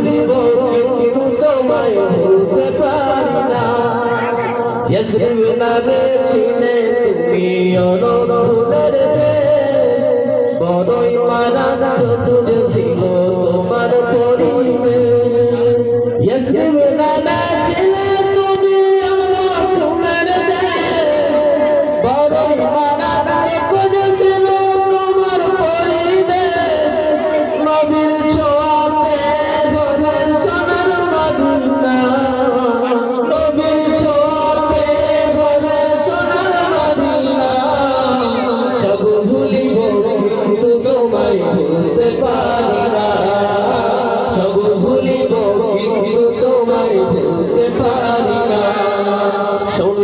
সব ভুলিব কিন্তু তোমায় ভুলতে পারি না ইয়াসরিব নামে ছিলে তুমি অনন্তদের দেশ তোমার পরিবেশ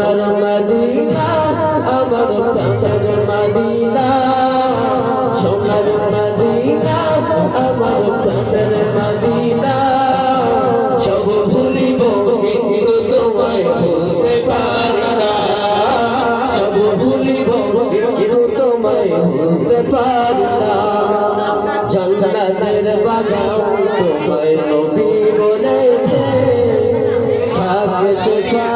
সোনার মদিনা, আমার প্রাণের মদিনা। সোনার মদিনা, আমার প্রাণের মদিনা। সব ভুলিব কিন্তু তোমায় ভুলতে পারি না। সব ভুলিব কিন্তু তোমায় ভুলতে পারি না। জান্নাতের বাগান তোমায় নবী বলেছে। থাকে শেখার